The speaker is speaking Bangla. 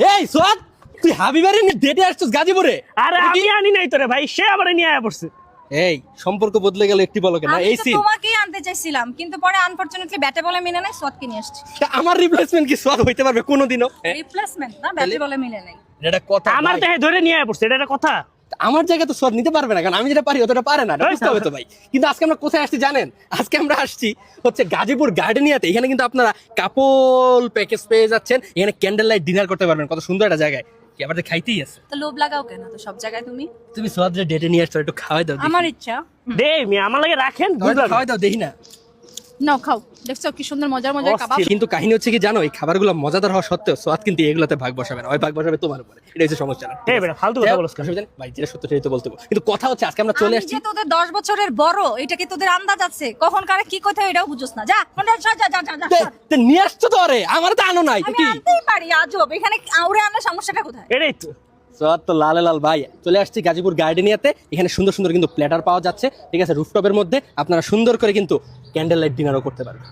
এই সোয়াদ তুই হাবিবারে ডেটে আসছিস গাজীপুরে? আরে আমি আনি নাই তোরে ভাই সে আবার নিয়ে আয়া পড়ছে। এই সম্পর্ক বদলে গেল একটি বলকে না এই তো সিন তোমাকেই আনতে চাইছিলাম কিন্তু পরে আনফরচুনেটলি ব্যাটে বলে মিলে নাই সৎকে নিয়ে আসছি। আমার রিপ্লেসমেন্ট কি সোয়াদ হইতে পারবে কোনোদিনও? রিপ্লেসমেন্ট না ব্যাটে বলে মিলে নাই। এটা কথা আমার তো ধরে নিয়ে আয়া পড়ছে এটা একটা কথা? আমার জায়গায় তো সোয়াদ নিতে পারবে না কারণ আমি যেটা পারি অতটা পারে না বুঝতে হবে তো ভাই। কিন্তু আজকে আমরা কোথায় আসছি জানেন? আজকে আমরা আসছি হচ্ছে গাজীপুর গার্ডেনিয়াতে। এখানে কিন্তু আপনারা কাপল প্যাকেজ পেয়ে যাচ্ছেন। এখানে ক্যান্ডেল লাইট ডিনার করতে পারবেন কত সুন্দর একটা জায়গায়। কি আবার খাইতেই আছে। তো লোভ লাগাও কেন? তো সব জায়গায় তুমি? তুমি সোয়াদ ডেটে নিয়ে আসছো একটু খাওয়াই দাও আমার ইচ্ছা। দে মি আমার লাগে রাখেন খাওয়াই দাও, খাওয়াই দাও দেখি না। নাও খাও। দেখছ কি সুন্দর মজার মজার কাবাব? কিন্তু কাহিনী হচ্ছে কি জানো এই খাবারগুলো মজাদার হওয়া সত্ত্বেও সোয়াদ কিন্তু এগুলোতে ভাগ বসাবে না ওই ভাগ বসাবে তোমার উপরে। এটা হচ্ছে সমস্যা না? এই বেটা ফালতু কথা বলছ ভাই যেটা সত্য সেটাই তো বলতে। কিন্তু কথা হচ্ছে আজকে আমরা চলে আমি আসছি। যে তোদের দশ বছরের বড় এটা কি তোদের আন্দাজ আছে? কখন কারে কি কোথায় এটাও বুঝোস না। যা ফোনটা যা যা যা যা তে- তে নিয়ে আসছো তো আরে? আমার তো আনো নাই আমি আনতেই পারি আজব। এখানে আউরে আনলে সমস্যাটা কোথায়? এটাই তো। তো লাল লাল ভাই। চলে আসছি গাজীপুর গার্ডেনিয়াতে। এখানে সুন্দর সুন্দর কিন্তু প্ল্যাটার পাওয়া যাচ্ছে। ঠিক আছে, রুফটপের মধ্যে আপনারা সুন্দর করে কিন্তু ক্যান্ডেল লাইট ডিনারও করতে পারবেন।